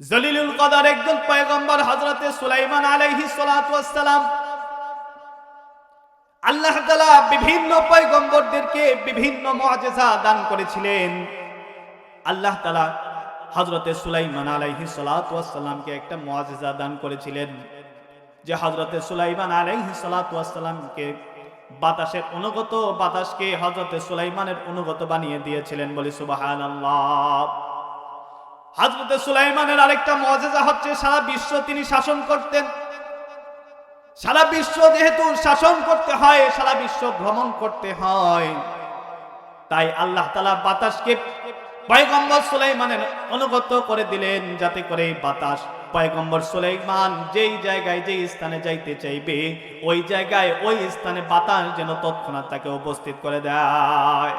জলিলুল কদর একজন পয়গম্বর হজরতে সুলাইমান আলাইহি সালাম আল্লাহ তাআলা বিভিন্ন পয়গম্বরদেরকে বিভিন্ন মুআজিজা দান করেছিলেন। আল্লাহ তালা হজরতে সুলাইমান আলাইহি সালামকে একটা মুআজিজা দান করেছিলেন, যে হজরতে সুলাইমান আলাইহি সালামকে বাতাসের অনুগত বাতাসকে হজরতে সুলাইমানের অনুগত বানিয়ে দিয়েছিলেন বলে বলি সুবহানাল্লাহ। হজরতে সুলাইমানের আরেকটা মজেজা হচ্ছে, সারা বিশ্ব তিনি শাসন করতেন। সারা বিশ্ব যেহেতু শাসন করতে হয়, সারা বিশ্ব ভ্রমণ করতে হয়। তাই আল্লাহ তালা বাতাসকে পয়গম্বর সুলাইমানের অনুগত করে দিলেন, যাতে করে বাতাস পয়গম্বর সুলাইমান যেই জায়গায়, যেই স্থানে যাইতে চাইবে, ওই জায়গায়, ওই স্থানে বাতাস যেন তৎক্ষণাৎ তাকে উপস্থিত করে দেয়।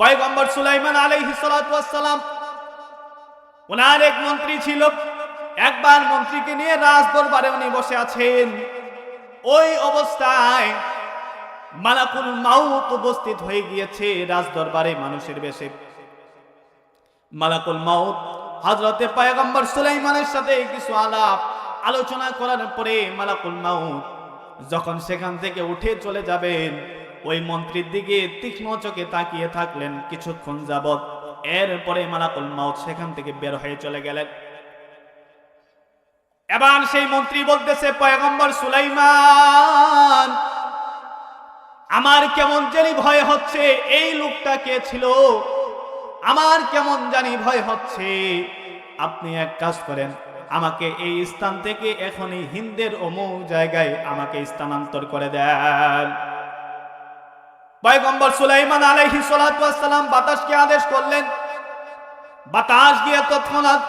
পয়গম্বর সুলাইমান আলাইহিস সালাম ওনার এক মন্ত্রী ছিল। একবার মন্ত্রীকে নিয়ে রাজ দরবারে উনি বসে আছেন। ওই অবস্থায় মালাকুল মাউত উপস্থিত হয়ে গিয়েছে রাজ দরবারে মানুষের বেশে। মালাকুল মাউত হজরতে পায়গম্বর সুলাইমানের সাথে কিছু আলাপ আলোচনা করার পরে মালাকুল মাউত যখন সেখান থেকে উঠে চলে যাবেন, ওই মন্ত্রীর দিকে তীক্ষ্ণ চোখে তাকিয়ে থাকলেন কিছুক্ষণ যাবত এরপরে মালাকুল মাউত সেখান থেকে বের হয়ে চলে গেলেন। এবার সেই মন্ত্রী বলতেছে, পয়গম্বর সুলাইমান, আমার কেমন জানি ভয় হচ্ছে, এই লোকটা কে ছিল? আমার কেমন জানি ভয় হচ্ছে। আপনি এক কাজ করেন, আমাকে এই স্থান থেকে এখনই হিন্দের অমুক জায়গায় আমাকে স্থানান্তর করে দেন। পয়গম্বর সুলাইমান আলাইহি সালাম বাতাসকে আদেশ করলেন, বাতাস গিয়ে তৎক্ষণাৎ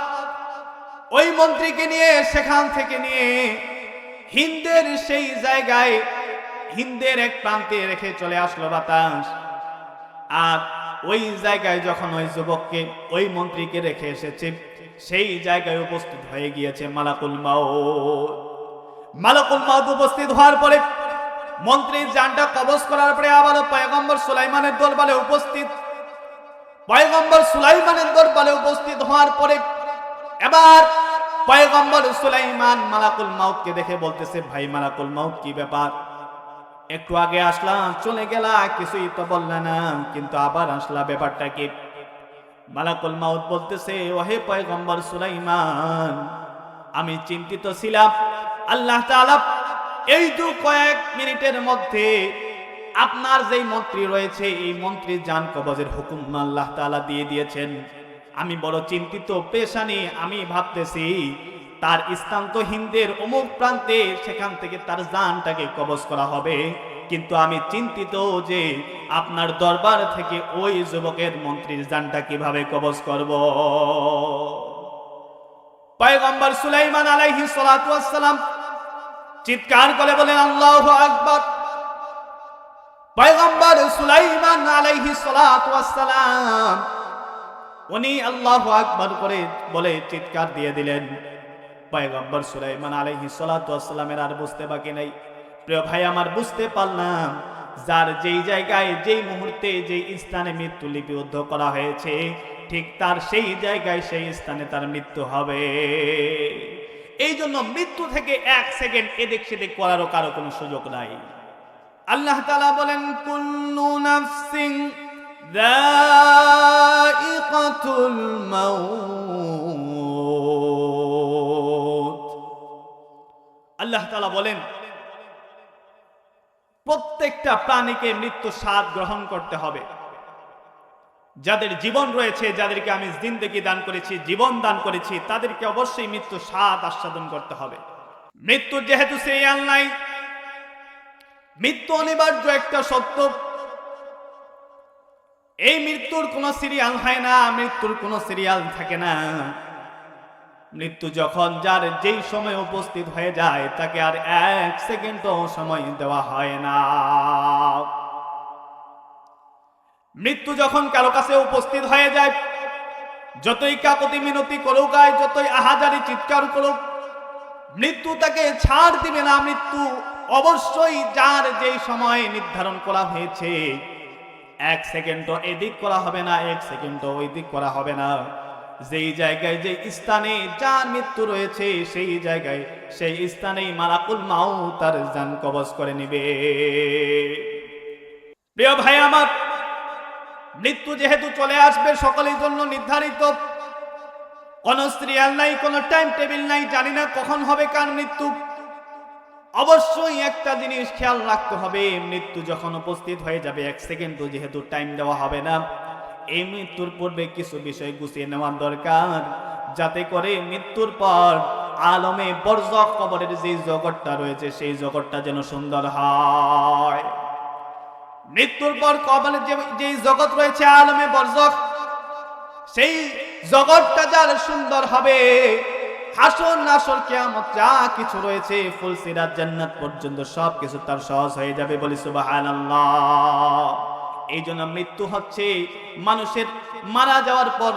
ওই মন্ত্রীকে নিয়ে, সেখান থেকে নিয়ে হিন্দের সেই জায়গায়, হিন্দের এক প্রান্তে রেখে চলে আসলো বাতাস। আর ওই জায়গায় যখন ওই যুবককে, ওই মন্ত্রীকে রেখে এসেছে, সেই জায়গায় উপস্থিত হয়ে গিয়েছে মালাকুল মাউত। মালাকুল মাউত উপস্থিত হওয়ার পরে মন্ত্রীর যানটা কবজ করার পরে আবারও পয়গম্বর সুলাইমানের দরবারে উপস্থিত। পয়গম্বর সুলাইমানের দরবারে উপস্থিত হওয়ার পরে এবার পয়গম্বর সুলাইমান মালাকুল মাউতকে দেখে বলতেছে, ভাই মালাকুল মাউত, কি ব্যাপার? একটু আগে আসলাম, চলে গেলা, কিছুই তো বললে না, কিন্তু আবার আসলা, ব্যাপারটা কি? মালাকুল মাউত বলতেছে, ওহে পয়গম্বর সুলাইমান, আমি চিন্তিত ছিলাম। আল্লাহ তাআলা এই দু কয়েক মিনিটের মধ্যে আপনার যেই মন্ত্রী রয়েছে, এই মন্ত্রী জান কবজের হুকুম আল্লাহ তাআলা দিয়ে দিয়েছেন। আমি বড় চিন্তিত, পেশানি, আমি ভাবতেছি তার স্থান হিন্দের অমুক প্রান্তে সেখান থেকে তার জানটাকে কবজ করা হবে। কিন্তু আমি চিন্তিত যে আপনার দরবার থেকে ওই যুবকের মন্ত্রীর জানটা কীভাবে কবজ করব। পয়গম্বর সুলাইমান আলাইহি সালাতু ওয়াসসালাম চিৎকার করে বলেন, আল্লাহ আকবার। পয়গম্বর সুলাইমান আলাইহি ওয়াসসালাম, উনি আল্লাহু আকবার করে বলে চিৎকার দিয়ে দিলেন। পয়গম্বর সুলাইমান আলাইহি সালাতু ওয়াসসালামের আর বুঝতে বাকি নাই। প্রিয় ভাই, আমার বুঝতে পারলাম, যার যেই জায়গায়, যেই মুহূর্তে, যেই স্থানে মৃত্যু লিপিবদ্ধ করা হয়েছে, ঠিক তার সেই জায়গায় সেই স্থানে তার মৃত্যু হবে। এই জন্য মৃত্যু থেকে এক সেকেন্ড এদিক সেদিক করারও কারও কোনো সুযোগ নাই। আল্লাহ তালা বলেন, কুল্লু নাফসিং দাইকাতুল মাউত। আল্লাহ তালা বলেন, প্রত্যেকটা প্রাণীকে মৃত্যু স্বাদ গ্রহণ করতে হবে। যাদের জীবন রয়েছে, যাদেরকে আমি জিন্দেগি দান করেছি, জীবন দান করেছি, তাদেরকে অবশ্যই মৃত্যু স্বাদ আস্বাদন করতে হবে। মৃত্যু যেহেতু সিরিয়াল নাই, মৃত্যু অনিবার্য একটা সত্য এই মৃত্যুর কোনো সিরিয়াল হয় না, মৃত্যুর কোনো সিরিয়াল থাকে না। মৃত্যু যখন যার যেই সময় উপস্থিত হয়ে যায়, তাকে আর এক সেকেন্ডও সময় দেওয়া হয় না। মৃত্যু যখন কারও কাছে উপস্থিত হয়ে যায়, যতই কাকতি মিনতি করুক আর যতই আহাজারি চিৎকার করুক, মৃত্যু তাকে ছাড় দিবে না। মৃত্যু অবশ্যই যার যেই সময় নির্ধারণ করা হয়েছে, এক সেকেন্ডও এদিক করা হবে না, এক সেকেন্ডও ওই দিক করা হবে না। যেই জায়গায় যে স্থানে যার মৃত্যু রয়েছে, সেই জায়গায় সেই স্থানেই মালাকুল মাও তার জান কবজ করে নিবে। প্রিয় ভাই আমার মৃত্যু যেহেতু চলে আসবে, সকলের জন্য নির্ধারিত। কোন সিরিয়াল নাই, কোন টাইম টেবিল নাই, জানি না কখন হবে কার মৃত্যু। অবশ্যই একটা জিনিস খেয়াল রাখতে হবে, মৃত্যু যখন উপস্থিত হয়ে যাবে, এক সেকেন্ডও যেহেতু টাইম দেওয়া হবে না, এই মৃত্যুর পূর্বে কিছু বিষয় গুছিয়ে নেওয়ার দরকার। যাতে করে মৃত্যুর পর আলমে বরজক কবরের যে জগৎটা রয়েছে, সেই জগৎটা যেন সুন্দর হয়। মৃত্যুর পর যে যে জগৎ রয়েছে, আলমে বরজক, সেই জগৎটা যার সুন্দর হবে। হাসর নাসর কেয়ামত যা কিছু রয়েছে ফুলসিরাত জান্নাত পর্যন্ত সব কিছু তার সহজ হয়ে যাবে বলি সুবহানাল্লাহ। এই জন্য মৃত্যু হচ্ছে মানুষের মারা যাওয়ার পর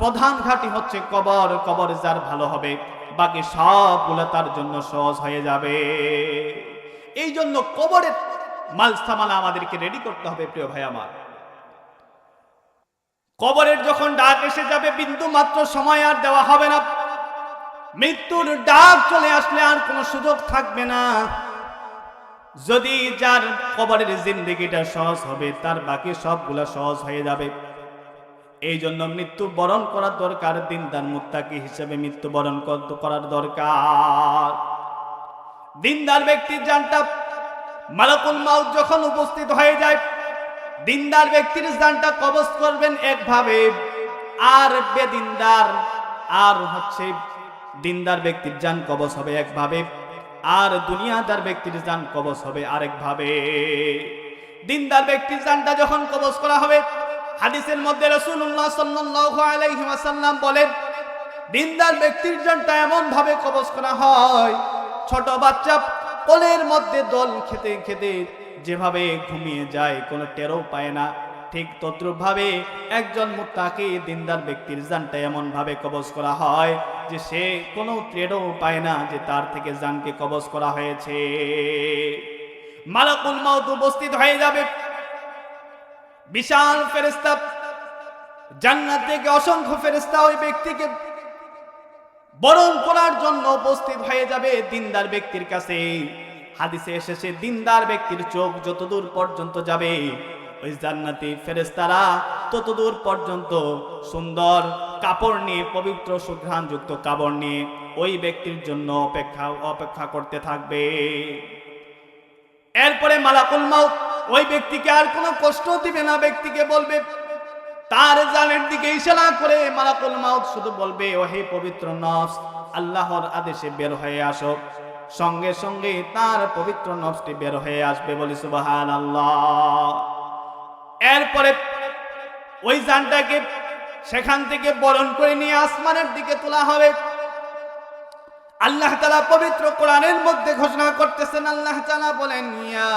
প্রধান ঘাটি হচ্ছে কবর। কবর যার ভালো হবে, বাকি সবগুলো তার জন্য সহজ হয়ে যাবে। এই জন্য কবরের মাল সামানা আমাদেরকে রেডি করতে হবে, প্রিয় ভাই আমার। কবরের যখন ডাক এসে যাবে, বিন্দু মাত্র সময় আর দেওয়া হবে না। মৃত্যুর ডাক চলে আসলে আর কোনো সুযোগ থাকবে না। যদি যার কবরের জিন্দিগিটা সহজ হবে, তার বাকি সবগুলা সহজ হয়ে যাবে। এই জন্য মৃত্যু বরণ করার দরকার, দিনদার মুত্তাকি হিসেবে মৃত্যু বরণ করার দরকার। দিনদার ব্যক্তির জানটা মালাকুল মাউত যখন উপস্থিত হয়ে যায়, দিনদার ব্যক্তির জানটা কবজ করবেন একভাবে। আর বেদিনদার, আর হচ্ছে দিনদার ব্যক্তির যান কবজ হবে একভাবে। আর দুনিয়াদার ব্যক্তির যান কবজ হবে আরেকভাবে। দিনদার ব্যক্তির যানটা যখন কবজ করা হবে, হাদিসের মধ্যে রাসূলুল্লাহ সাল্লাল্লাহু আলাইহি ওয়াসাল্লাম বলেন, দিনদার ব্যক্তির যানটা এমন ভাবে করা হয়, ছোট বাচ্চা কোলের মধ্যে দল খেতে খেতে যেভাবে ঘুমিয়ে যায়, কোনো টেরও পায় না। ঠিক তদ্রুপ ভাবে একজন মুত্তাকি, দিনদার ব্যক্তির জানটা এমনভাবে কবজ করা হয় যে সে কোনো টেরও পায় না যে তার থেকে জানকে কবজ করা হয়েছে। মালাকুল মাউত উপস্থিত হয়ে যাবে। বিশাল ফেরেস্তা জান্নাত থেকে অসংখ্য ফেরেস্তা ওই ব্যক্তিকে বরণ করার জন্য উপস্থিত হয়ে যাবে দিনদার ব্যক্তির কাছে। হাদিসে এসেছে, দিনদার ব্যক্তির চোখ যতদূর পর্যন্ত যাবে, ওই জান্নাতি ফেরেস্তারা ততদূর পর্যন্ত সুন্দর কাপড় নিয়ে, পবিত্র সুঘ্রাণযুক্ত কাপড় নিয়ে ওই ব্যক্তির জন্য অপেক্ষা অপেক্ষা করতে থাকবে। এরপরে মালাকুল মাউত ওই ব্যক্তিকে আর কোনো কষ্ট দিবে না, ব্যক্তিকে বলবে তার জানের দিকে ইশারা করে মালাকুল মাউত শুধু বলবে, ওহে পবিত্র নফস, আল্লাহর আদেশে বের হয়ে আসো। সঙ্গে সঙ্গে তার পবিত্র নফসটি বের হয়ে আসবে বলি সুবাহান আল্লাহ এরপরে ওই জানটাকে সেখান থেকে বরণ করে নিয়ে আসমানের দিকে তোলা হবে। আল্লাহ তালা পবিত্র কোরআনের মধ্যে ঘোষণা করতেছেন, আল্লাহ তালা বলেন, ইয়া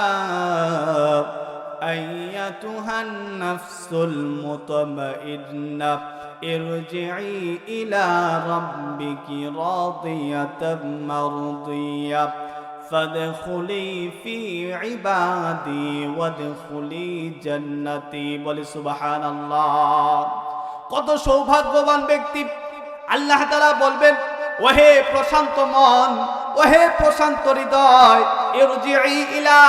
أيتها النفس المطمئنة ارجعي إلى ربك راضية مرضية فادخلي في عبادي وادخلي جنتي বলি সুবহান আল্লাহ কত সৌভাগ্যবান ব্যক্তি আল্লাহ তাআলা বলবেন ওহে প্রশান্ত মন ওহে প্রশান্ত হৃদয় ইরজিই ইলা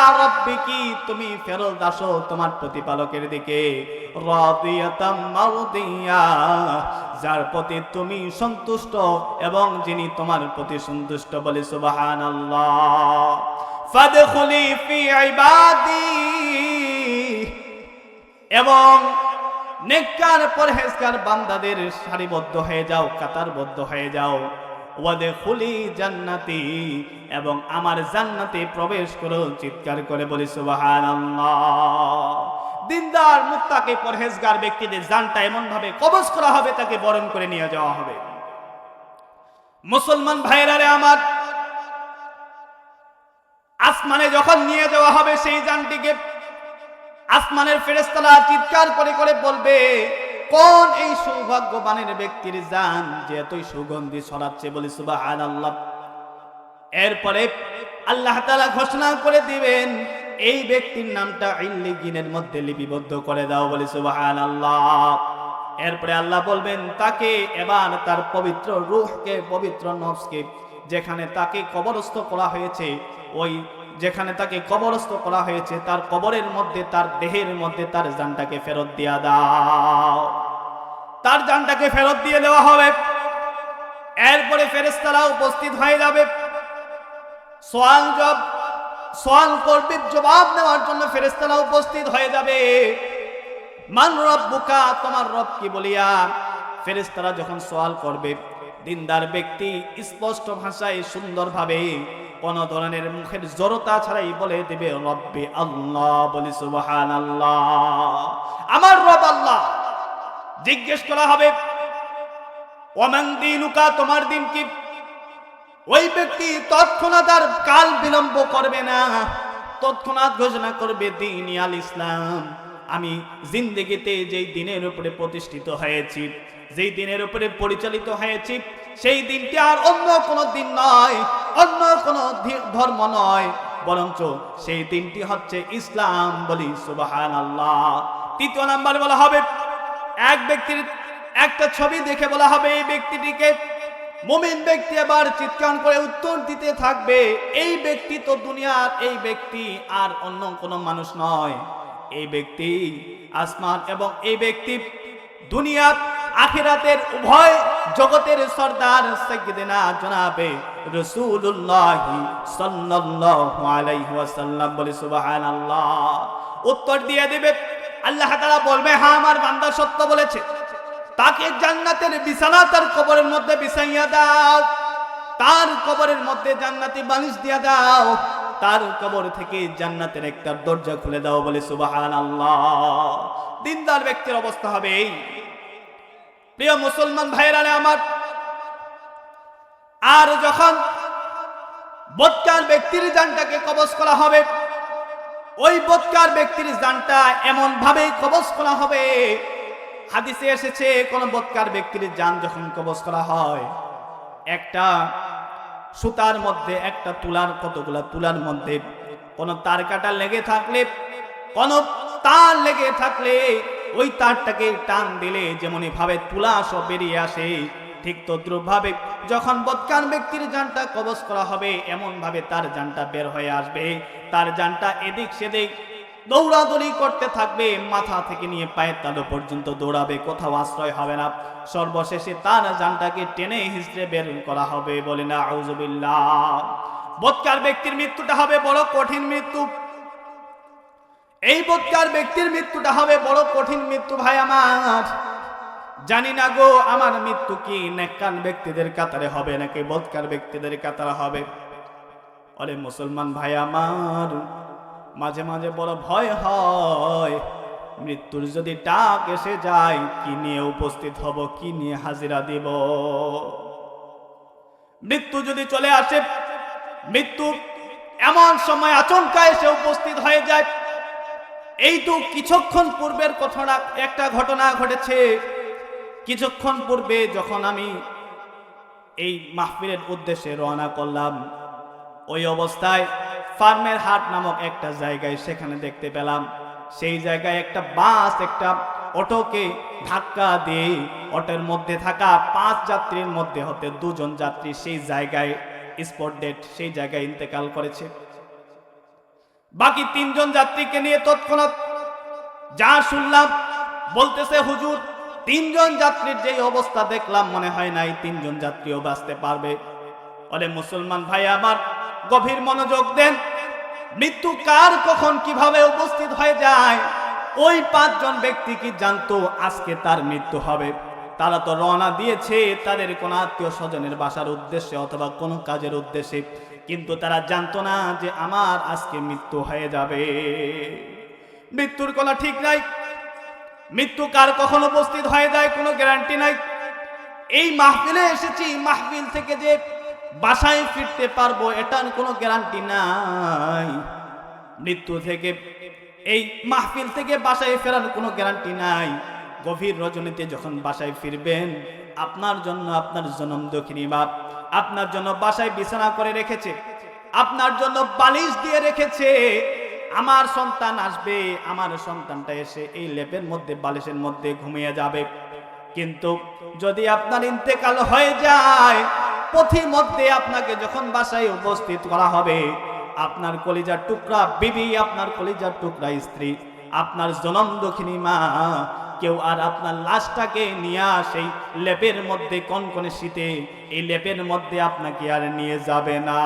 তুমি ফেরত আসো তোমার প্রতিপালকের দিকে। রাদিয়াতাম যার প্রতি তুমি সন্তুষ্ট এবং যিনি তোমার প্রতি সন্তুষ্ট বলে সুবহানাল্লাহ। ফাদখুলি ফি ইবাদি, এবং নেককার পরহেজগার বান্দাদের সারিবদ্ধ হয়ে যাও, কাতারবদ্ধ হয়ে যাও। ওয়াদে খুলি জান্নাতি, এবং আমার জান্নাতে প্রবেশ করো, চিৎকার করে বলি সুবাহান দিনদার মুক্তাকে পরহেজগার ব্যক্তিদের জানটা এমন ভাবে কবজ করা হবে, তাকে বরণ করে নিয়ে যাওয়া হবে। মুসলমান ভাইরা রে আমার, আসমানে যখন নিয়ে যাওয়া হবে, সেই জানটিকে আসমানের ফেরেস্তারা চিৎকার করে করে বলবে কোন এই সৌভাগ্যবানের ব্যক্তির জান যে এতই সুগন্ধি ছড়াচ্ছে বলি সুবাহান আল্লাহ এরপরে আল্লাহ তালা ঘোষণা করে দিবেন, এই ব্যক্তির নামটা ইল্লিগিনের মধ্যে লিপিবদ্ধ করে দাও বলি সুবাহান আল্লাহ এরপরে আল্লাহ বলবেন, তাকে এবার তার পবিত্র রূহকে, পবিত্র নফসকে, যেখানে তাকে কবরস্থ করা হয়েছে, ওই যেখানে তাকে কবরস্থ করা হয়েছে, তার কবরের মধ্যে, তার দেহের মধ্যে তার জানটাকে ফেরত দিয়া দাও। তার জানটাকে ফেরত দিয়ে দেওয়া হবে। এরপরে ফেরেস্তারা উপস্থিত হয়ে যাবে। সোয়াল জব, সোয়াল করবে জবাব নেওয়ার জন্য ফেরেস্তারা উপস্থিত হয়ে যাবে। মান রব্বুকা, তোমার রব কি বলিয়া? ফেরেস্তারা যখন সোয়াল করবে, দিনদার ব্যক্তি স্পষ্ট ভাষায় সুন্দরভাবে কোন ধরনের মুখের জড়তা ছাড়াই বলে দেবে, রব্বে আল্লাহ। বলি সুবহান আল্লাহ আমার রব আল্লাহ। জিজ্ঞেস করা হবে, ওমান দিনুকা, তোমার দিন কি? ওই ব্যক্তি তৎক্ষণাৎ আর কাল বিলম্ব করবে না। তৎক্ষণাৎ ঘোষণা করবে, দিন আল ইসলাম, আমি জিন্দগিতে যেই দিনের উপরে প্রতিষ্ঠিত হয়েছি, যেই দিনের উপরে পরিচালিত হয়েছি সেই দিনটি আর অন্য কোনো দিন নয়, অন্য কোনো ধর্ম নয়। বরঞ্চ সেই দিনটি হচ্ছে ইসলাম বলি সুবাহান আল্লাহ তৃতীয় নাম্বার বলা হবে, এক ব্যক্তির একটা ছবি দেখে বলা হবে, এই ব্যক্তিটিকে মুমিন ব্যক্তি আবার চিৎকার করে উত্তর দিতে থাকবে, এই ব্যক্তি তো দুনিয়ার এই ব্যক্তি, আর অন্য কোনো মানুষ নয়। এই ব্যক্তি আসমান এবং এই ব্যক্তি দুনিয়া আখিরাতের উভয় জগতের সর্দার সাইয়্যিদিনা জনাবে রাসূলুল্লাহ সাল্লাল্লাহু আলাইহি ওয়াসাল্লাম। বলে উত্তর দিয়ে দিবে, আল্লাহ তাআলা বলবে হ্যাঁ আমার বান্দা সত্য বলেছে। তাকে জান্নাতের বিছানা তার কবরের মধ্যে বিছাইয়া দাও। তার কবরের মধ্যে জান্নাতি বালিশ দিয়া দাও। তার কবর থেকে জান্নাতের একটা দরজা খুলে দাও। বলে সুবাহান আল্লাহ দিনদার ব্যক্তির অবস্থা হবে এই। প্রিয় মুসলমান ভাইরা আমার, আর যখন বৎকার ব্যক্তির জানটাকে কবজ করা হবে, ওই বৎকার ব্যক্তির জানটা এমন ভাবে কবজ করা হবে, হাদিসে এসেছে, কোন বৎকার ব্যক্তির যান যখন কবজ করা হয়, একটা সুতার মধ্যে, একটা তুলার, কতগুলা তুলার মধ্যে, কোন তার কাটা লেগে থাকলে, কোন তার লেগে থাকলে ওই তারটাকে টান দিলে যেমনই ভাবে তুলা সব বেরিয়ে আসে, ঠিক তদ্রুপ ভাবে যখন বৎকার ব্যক্তির জানটা কবজ করা হবে এমন ভাবে তার জানটা বের হয়ে আসবে। তার জানটা এদিক সেদিক দৌড়াদৌড়ি করতে থাকবে, মাথা থেকে নিয়ে পায়ের তালু পর্যন্ত দৌড়াবে, কোথাও আশ্রয় হবে না। সর্বশেষে তার জানটাকে টেনে হিসড়ে বের করা হবে বলে না আউজুবিল্লাহ বৎকার ব্যক্তির মৃত্যুটা হবে বড় কঠিন মৃত্যু। এই বৎকার ব্যক্তির মৃত্যুটা হবে বড় কঠিন মৃত্যু ভাই আমার। জানি না গো, আমার মৃত্যু কি নেকান ব্যক্তিদের কাতারে হবে নাকি বৎকার ব্যক্তিদের কাতারে হবে? অরে মুসলমান ভাই আমার, মাঝে মাঝে বড় ভয় হয়। মৃত্যুর যদি ডাক এসে যায়, কি নিয়ে উপস্থিত হব, কি নিয়ে হাজিরা দিব? মৃত্যু যদি চলে আসে, মৃত্যু এমন সময় আচমকা এসে উপস্থিত হয়ে যায় এই তো কিছুক্ষণ পূর্বের ঘটনা একটা ঘটনা ঘটেছে। কিছুক্ষণ পূর্বে যখন আমি এই মাহফিলের উদ্দেশ্যে রওনা করলাম, ওই অবস্থায় ফার্মের হাট নামক একটা জায়গায় সেখানে দেখতে পেলাম। সেই জায়গায় একটা বাস, একটা অটোকে ধাক্কা দিয়ে অটোর মধ্যে থাকা পাঁচ যাত্রীর মধ্যে হতে দুজন যাত্রী সেই জায়গায় স্পট ডেট সেই জায়গায় ইন্তেকাল করেছে। বাকি তিনজন যাত্রীকে নিয়ে তৎক্ষণাৎ যা শুনলাম, বলতেছে হুজুর, তিনজন যাত্রীর যে অবস্থা দেখলাম, মনে হয় নাই তিনজন যাত্রীও বাঁচতে পারবে। অরে মুসলমান ভাই, আমার গভীর মনোযোগ দেন। মৃত্যু কার, কখন, কীভাবে উপস্থিত হয়ে যায়? ওই পাঁচজন ব্যক্তি কি জানতো আজকে তার মৃত্যু হবে? তারা তো রওনা দিয়েছে তাদের কোন আত্মীয় স্বজনের বাসার উদ্দেশ্যে অথবা কোনো কাজের উদ্দেশ্যে। কিন্তু তারা জানতো না যে আমার আজকে মৃত্যু হয়ে যাবে। মৃত্যুর কোনো ঠিক নাই। মৃত্যু কার কখন উপস্থিত হয়ে যায় কোনো গ্যারান্টি নাই। এই মাহফিলে এসেছি, মাহফিল থেকে যে বাসায় ফিরতে পারব এটার কোনো গ্যারান্টি নাই। মৃত্যু থেকে, এই মাহফিল থেকে বাসায় ফেরার কোনো গ্যারান্টি নাই। গভীর রজনীতে যখন বাসায় ফিরবেন, আপনার জন্য আপনার জনম দক্ষিণী বাপ আপনার জন্য বাসায় বিছানা করে রেখেছে, আপনার জন্য বালিশ দিয়ে রেখেছে, আমার সন্তান আসবে, আমার সন্তানটা এসে এই লেপের মধ্যে, বালিশের মধ্যে ঘুমিয়ে যাবে। কিন্তু যদি আপনার ইন্তেকাল হয়ে যায় পথি মধ্যে আপনাকে যখন বাসায় উপস্থিত করা হবে, আপনার কলিজার টুকরা, বিবি, আপনার কলিজার টুকরা স্ত্রী, আপনার জনম দক্ষিণী মা কেউ আর আপনার লাশটাকে নিয়ে সেই লেপের মধ্যে, কনকনে শীতে, এই লেপের মধ্যে আপনাকে আর নিয়ে যাবে না।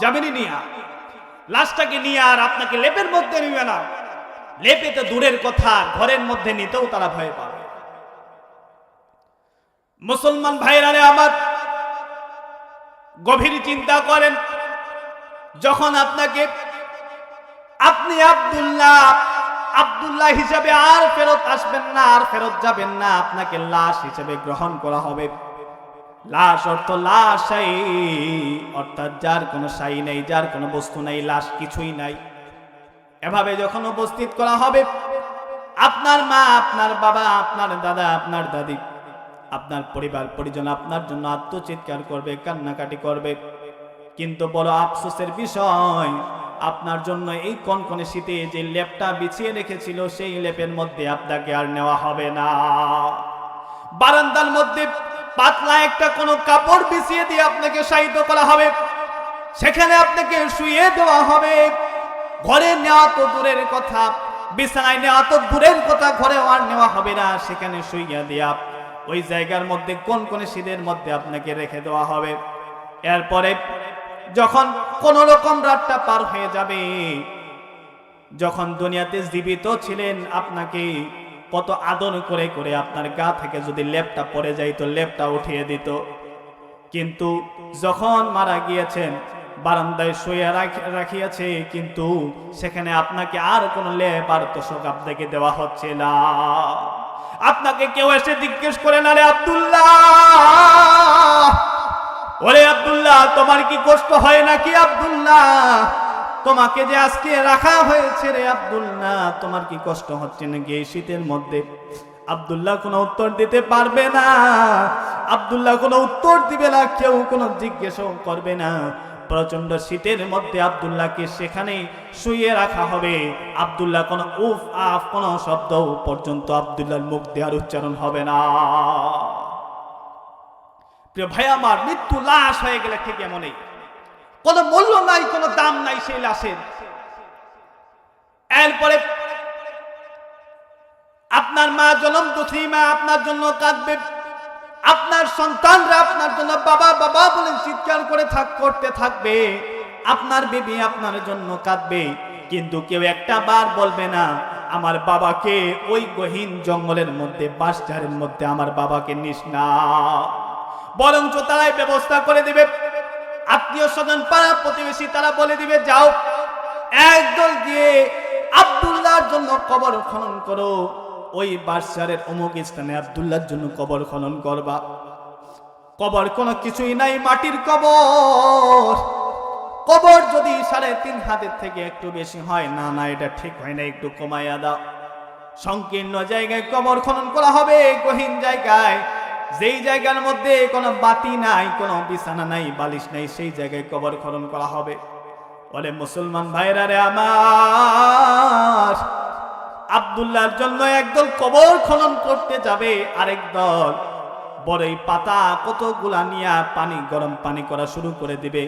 যাবেনি নিয়া? লাশটাকে নিয়ে আর আপনাকে লেপের মধ্যে নিবে না। লেপে তো দূরের কথা, ঘরের মধ্যে নিতেও তারা ভয় পাবে। মুসলমান ভাইরারে আমার গভীর চিন্তা করেন, যখন আপনাকে আপনি আব্দুল্লাহ আব্দুল্লাহ হিসাবে আর ফেরত আসবেন না, আর ফেরত যাবেন না। আপনাকে লাশ হিসেবে গ্রহণ করা হবে। লাশ অর্থ লাশ অর্থাৎ যার কোনো সাই নেই, যার কোনো বস্তু নেই, লাশ কিছুই নাই। এভাবে যখন উপস্থিত করা হবে, আপনার মা, আপনার বাবা, আপনার দাদা, আপনার দাদি, আপনার পরিবার, পরিজন আপনার জন্য আত্মচিৎকার করবে, কান্নাকাটি করবে। কিন্তু বড় আফসোসের বিষয় আপনার জন্য এই কনকনে শীতে যে লেপটা বিছিয়ে রেখেছিল, সেই লেপের মধ্যে আপনাকে আর নেওয়া হবে না। বারান্দার মধ্যে পাতলা একটা কোনো কাপড় বিছিয়ে দিয়ে আপনাকে সাহিত্য করা হবে। সেখানে আপনাকে শুয়ে দেওয়া হবে। ঘরে নেওয়া তো দূরের কথা, বিছানায় নেওয়া তো দূরের কথা ঘরে আর নেওয়া হবে না। সেখানে শুইয়া দেয়া ওই জায়গার মধ্যে কোন কোন শীতের মধ্যে আপনাকে রেখে দেওয়া হবে। এরপরে যখন কোন রকম রাতটা পার হয়ে যাবে, যখন দুনিয়াতে জীবিত ছিলেন আপনাকে কত আদর করে করে আপনার গা থেকে যদি লেপটা পড়ে যাইতো লেপটা উঠিয়ে দিত। কিন্তু যখন মারা গিয়েছেন, বারান্দায় শুয়ে রাখ- রাখিয়াছে, কিন্তু সেখানে আপনাকে আর কোনো লেপ আর তো তোষক আপনাকে দেওয়া হচ্ছে না। আপনাকে কেউ এসে জিজ্ঞেস করে না রে আব্দুল্লাহ ওরে আব্দুল্লাহ, তোমার কি কষ্ট হয় নাকি আব্দুল্লাহ? তোমাকে যে আজকে রাখা হয়েছে রে আব্দুল্লাহ, তোমার কি কষ্ট হচ্ছে নাকি এই শীতের মধ্যে? আব্দুল্লাহ কোনো উত্তর দিতে পারবে না। আব্দুল্লাহ কোনো উত্তর দিবে না, কেউ কোনো জিজ্ঞেসও করবে না। প্রচণ্ড শীতের মধ্যে আব্দুল্লাহকে সেখানে শুয়ে রাখা হবে। আব্দুল্লাহ কোনো উফ, আফ, কোনো শব্দ পর্যন্ত আব্দুল্লাহর মুখ দেওয়ার উচ্চারণ হবে না। প্রিয় ভাই, আমার মৃত্যু লাশ হয়ে গেলে ঠিক এমনই। কোনো মূল্য নাই, কোনো দাম নাই, সেই লাশের। এরপরে আপনার মা জনম দুঃখী, মা আপনার জন্য কাঁদবে। আপনার সন্তানরা আপনার জন্য বাবা বাবা বলে চিৎকার করে থাক, করতে থাকবে। আপনার বেবি আপনার জন্য কাঁদবে। কিন্তু কেউ একটা বার বলবে না, আমার বাবাকে ওই গহীন জঙ্গলের মধ্যে, বাঁশঝাড়ের মধ্যে আমার বাবাকে নিস না। বরঞ্চ তারাই ব্যবস্থা করে দিবে। আত্মীয় স্বজন, পাড়া প্রতিবেশী, তারা বলে দিবে, যাও, একদল গিয়ে আব্দুল্লাহর জন্য কবর খনন করো। ওই বাদশারের অমুক স্থানে আব্দুল্লাহর জন্য কবর খনন করবা। কবর কোনো কিছুই নাই, মাটির কবর। কবর যদি সাড়ে তিন হাতের থেকে একটু বেশি হয়, না না, এটা ঠিক হয় না, একটু কমাইয়া দাও। সংকীর্ণ জায়গায় কবর খনন করা হবে, গহীন জায়গায় যেই জায়গার মধ্যে কোনো বাতি নাই, কোনো বিছানা নাই, বালিশ নাই, সেই জায়গায় কবর খনন করা হবে। বলে, মুসলমান ভাইরা রে আমার, আব্দুল্লাহর জন্য একদল কবর খনন করতে যাবে আরেক দল। বড়ই পাতা কতগুলা নিয়া পানি, গরম পানি করা শুরু করে দিবে।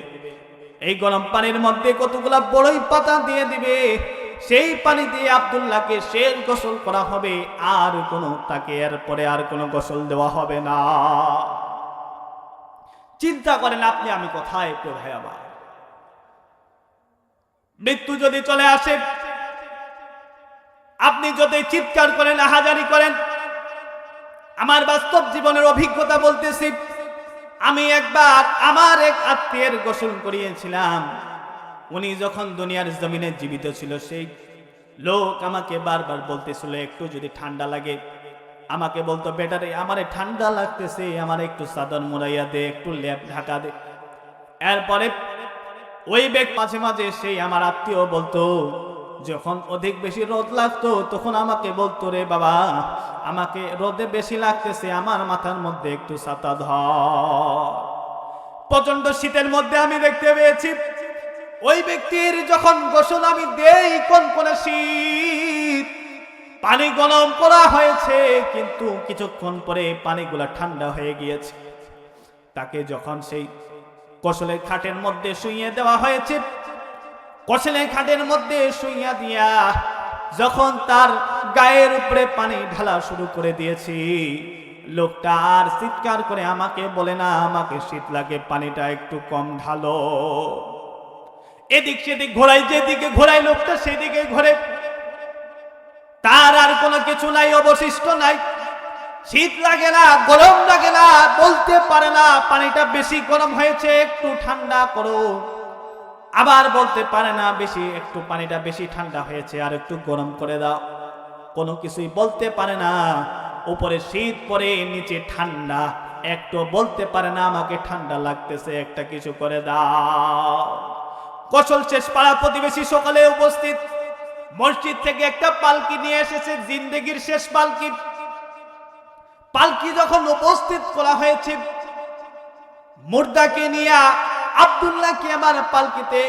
এই গরম পানির মধ্যে কতগুলা বড়ই পাতা দিয়ে দিবে। সেই পানি দিয়ে আব্দুল্লাহকে শেষ গোসল করা হবে, আর কোনো, তাকে এরপরে আর কোনো গোসল দেওয়া হবে না। চিন্তা করেন আপনি, আমি কোথায় একটু ভাই আমার? মৃত্যু যদি চলে আসে, আপনি যদি চিৎকার করেন, আহাজারি করেন, আমার বাস্তব জীবনের অভিজ্ঞতা বলতেছি, আমি একবার আমার এক আত্মীয়ের গোসল করিয়েছিলাম। উনি যখন দুনিয়ার জমিনে জীবিত ছিল, সেই লোক আমাকে বারবার বলতেছিল, একটু যদি ঠান্ডা লাগে। আমাকে বলতো বেটারে আমারে ঠান্ডা লাগতেছে, আমার একটু চাদর মোড়াইয়া দে, একটু ল্যাপ ঢাকা দে। এরপরে ওই ব্যক্তি মাঝে মাঝে সেই আমার আত্মীয় বলতো, যখন অধিক বেশি রোদ লাগতো, তখন আমাকে বলতো রে বাবা, আমাকে রোদে বেশি লাগতেছে, আমার মাথার মধ্যে একটু ছাতা ধর। প্রচণ্ড শীতের মধ্যে আমি দেখতে পেয়েছি ওই ব্যক্তির যখন গোসল আমি দেই কোন কোন শীত, পানি গরম করা হয়েছে, কিন্তু কিছুক্ষণ পরে পানিগুলা ঠান্ডা হয়ে গিয়েছে। তাকে যখন সেই কসলের খাটের মধ্যে শুইয়ে দেওয়া হয়েছে কসলের খাটের মধ্যে শুইয়া দিয়া যখন তার গায়ের উপরে পানি ঢালা শুরু করে দিয়েছি, লোকটা আর চিৎকার করে আমাকে বলে না, আমাকে শীত লাগে, পানিটা একটু কম ঢালো। এদিক সেদিক ঘোরাই যেদিকে ঘোরাই লোকটা সেদিকে ঘোরে। তার আর কোনো কিছু নাই, অবশিষ্ট নাই। শীত লাগে না, গরম লাগে না, বলতে পারে না, পানিটা বেশি গরম হয়েছে, একটু ঠান্ডা করো। আবার বলতে পারে না, বেশি একটু পানিটা বেশি ঠান্ডা হয়েছে, আর একটু গরম করে দাও। কোনো কিছুই বলতে পারে না। উপরে শীত পরে নিচে ঠান্ডা। একটু বলতে পারে না, আমাকে ঠান্ডা লাগতেছে, একটা কিছু করে দাও। কসল শেষ পাড়া প্রতিবেশী সকালে উপস্থিত। মসজিদ থেকে একটা পালকি নিয়ে এসেছে, জিন্দেগির শেষ পালকি। পালকি যখন উপস্থিত করা হয়েছে, মুর্দাকে নিয়ে আব্দুল্লাহকে আমার পালকিতে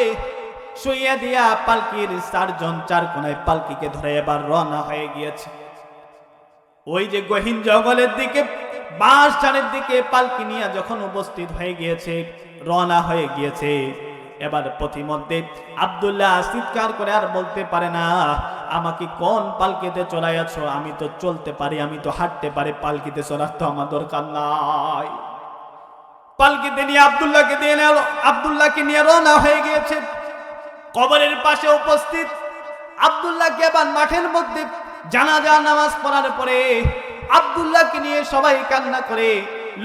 শুইয়া দিয়া পালকির চারজন, চার কোনায় পালকিকে ধরে এবার রওনা হয়ে গিয়েছে। ওই যে গহীন জঙ্গলের দিকে বাঁশ ঝাড়ের দিকে পালকি নিয়ে যখন উপস্থিত হয়ে গিয়েছে, রওনা হয়ে গিয়েছে এবার পথিমধ্যে আব্দুল্লাহ চিৎকার করে আর বলতে পারে না, আমাকে কোন পালকিতে চড়াইয়াছ? আমি তো চলতে পারি, আমি তো হাঁটতে পারি, পালকিতে চড়ার তো আমার দরকার নাই। পালকিতে নিয়ে আব্দুল্লাহকে দিয়ে আব্দুল্লাহকে নিয়ে রওনা হয়ে গিয়েছে। কবরের পাশে উপস্থিত আব্দুল্লাহকে আবার মাঠের মধ্যে জানাজা, নামাজ পড়ার পরে আব্দুল্লাহকে নিয়ে সবাই কান্না করে,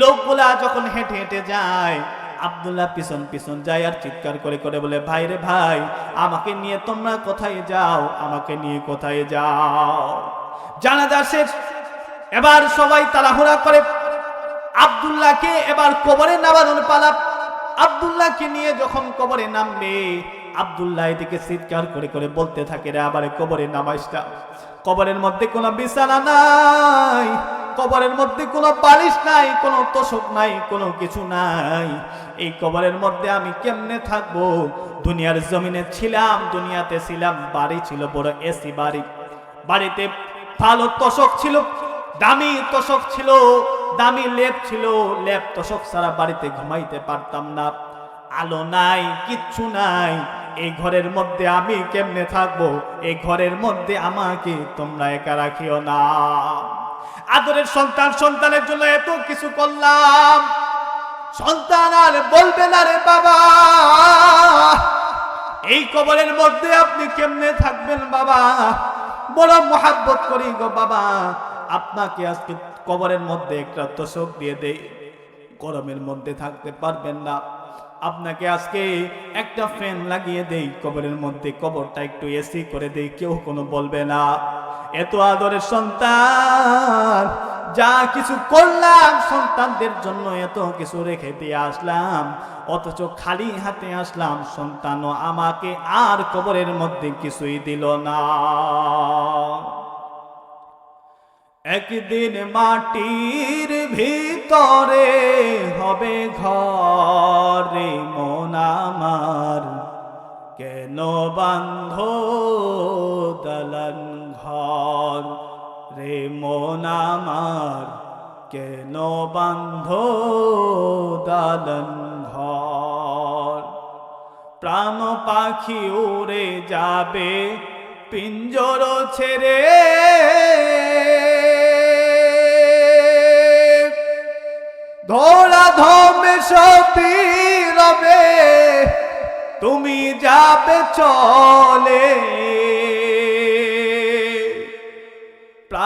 লোকগুলা যখন হেঁটে হেঁটে যায় আব্দুল্লাহ পিছন পিছন যায় আর চিৎকার করে করে বলে, ভাই রে ভাই, আমাকে নিয়ে তোমরা কোথায় যাও? আমাকে নিয়ে কোথায় যাও? জানাজা শেষ। এবার সবাই তাড়াহুড়া করে। আবদুল্লাহকে এবার কবরে নামানোর পালা। আব্দুল্লাহকে নিয়ে যখন কবরে নামবে, আব্দুল্লাহ এদিকে চিৎকার করে করে বলতে থাকে, রে আবার কবরে নামাইসটা কবরের মধ্যে কোনো বিছানা নাই। কবরের মধ্যে কোনো বালিশ নাই, কোনো তোষক নাই, কোনো কিছু নাই। এই কবরের মধ্যে আমি কেমনে থাকব? দুনিয়ার জমিনে ছিলাম, দুনিয়াতে ছিলাম, বাড়ি ছিল বড় এসি বাড়ি। বাড়িতে ভালো তোষক ছিল, দামি তোষক ছিল, দামি লেপ ছিল। লেপ তোষক ছাড়া বাড়িতে ঘুমাইতে পারতাম না। আলো নাই, কিচ্ছু নাই। এই ঘরের মধ্যে আমি কেমনে থাকব? এই ঘরের মধ্যে আমাকে তোমরা একা রাখিও না। আদরের সন্তান, সন্তানের জন্য এত কিছু করলাম। সন্তান আর বলবে না রে বাবা। এই কবরের মধ্যে আপনি কেমনে থাকবেন বাবা? বড় মহাব্বত করি গো বাবা। আপনাকে আজকে কবরের মধ্যে একটা তোষক দিয়ে দেই। গরমের মধ্যে থাকতে পারবেন না। আপনাকে আজকে একটা ফ্যান লাগিয়ে দেই। কবরের মধ্যে কবরটা একটু এসি করে দেই। কেউ কোনো বলবে না। এত আদরের সন্তান, যা কিছু করলাম সন্তানদের জন্য এত কিছু রেখে দিয়ে আসলাম, অথচ খালি হাতে আসলাম, সন্তানও আমাকে আর কবরের মধ্যে কিছুই দিল না। একদিন মাটির ভিতরে হবে ঘরে মন আমার, কেন বান্ধ দলন রে মন আমার, কেন বান্ধ দলন ঘর? প্রাণ পাখি উড়ে যাবে, পিঞ্জর ছেড়ে। ধরা ধমে সবই রবে, তুমি যাবে চলে।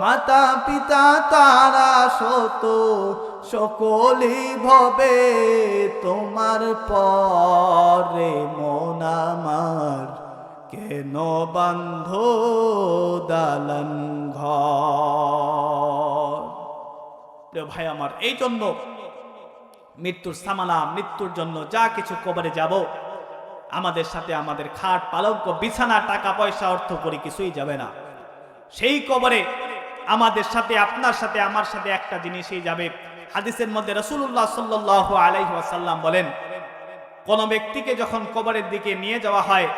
মাতা পিতা তারা শত সকলি ভবে তোমার পরে মন আমার। কেন বান্ধ দালন ঘর? ভাই আমার, এই জন্য মৃত্যুর সামালা, মৃত্যুর জন্য যা কিছু কবরে যাব, আমাদের সাথে আমাদের খাট পালঙ্ক, বিছানা টাকা পয়সা অর্থ করি কিছুই যাবে না। সেই কবরে আমাদের সাথে, আপনার সাথে, আমার সাথে একটা জিনিসই যাবে। হাদিসের মধ্যে রসুল্লাহ সাল্লাহ আলাইহি ওয়াসাল্লাম বলেন, কোন ব্যক্তিকে যখন কবরের দিকে নিয়ে যাওয়া হয়,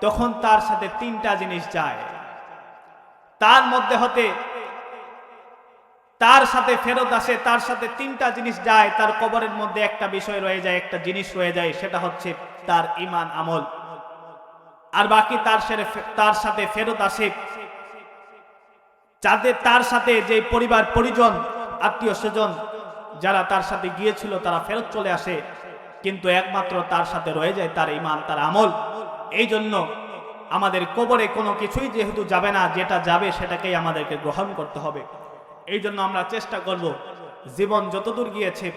তখন তার সাথে তিনটা জিনিস যায়। তার মধ্যে হতে, তার সাথে ফেরত আসে, তার সাথে তিনটা জিনিস যায়, তার কবরের মধ্যে একটা বিষয় রয়ে যায়, একটা জিনিস রয়ে যায়, সেটা হচ্ছে তার ইমান আমল। আর বাকি তার তার সাথে ফেরত আসে যাদের তার সাথে যে পরিবার, পরিজন, আত্মীয় স্বজন যারা তার সাথে গিয়েছিল, তারা ফেরত চলে আসে। কিন্তু একমাত্র তার সাথে রয়ে যায় তার ইমান তার আমল। এই জন্য আমাদের কবরে কোনো কিছুই যেহেতু যাবে না, যেটা যাবে সেটাকেই আমাদেরকে গ্রহণ করতে হবে। এই জন্য আমরা চেষ্টা করব, জীবন যতদূর গিয়েছে,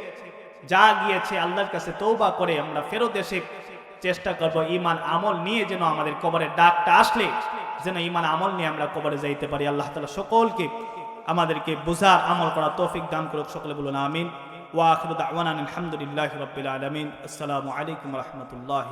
যা গিয়েছে আল্লাহর কাছে তৌবা করে আমরা ফেরত এসে চেষ্টা করব ইমান আমল নিয়ে যেন আমাদের কবরের ডাকটা আসলে। যেন ইমান আমল নিয়ে আমরা কবরে যাইতে পারি। আল্লাহ তালা সকলকে আমাদেরকে বোঝার, আমল করা তৌফিক দান করুক। সকলে বলুন আমিন। ওয়া আওয়ান আলহামদুলিল্লাহ রবিল আলমিন। আসসালামু আলাইকুম রহমতুল্লাহ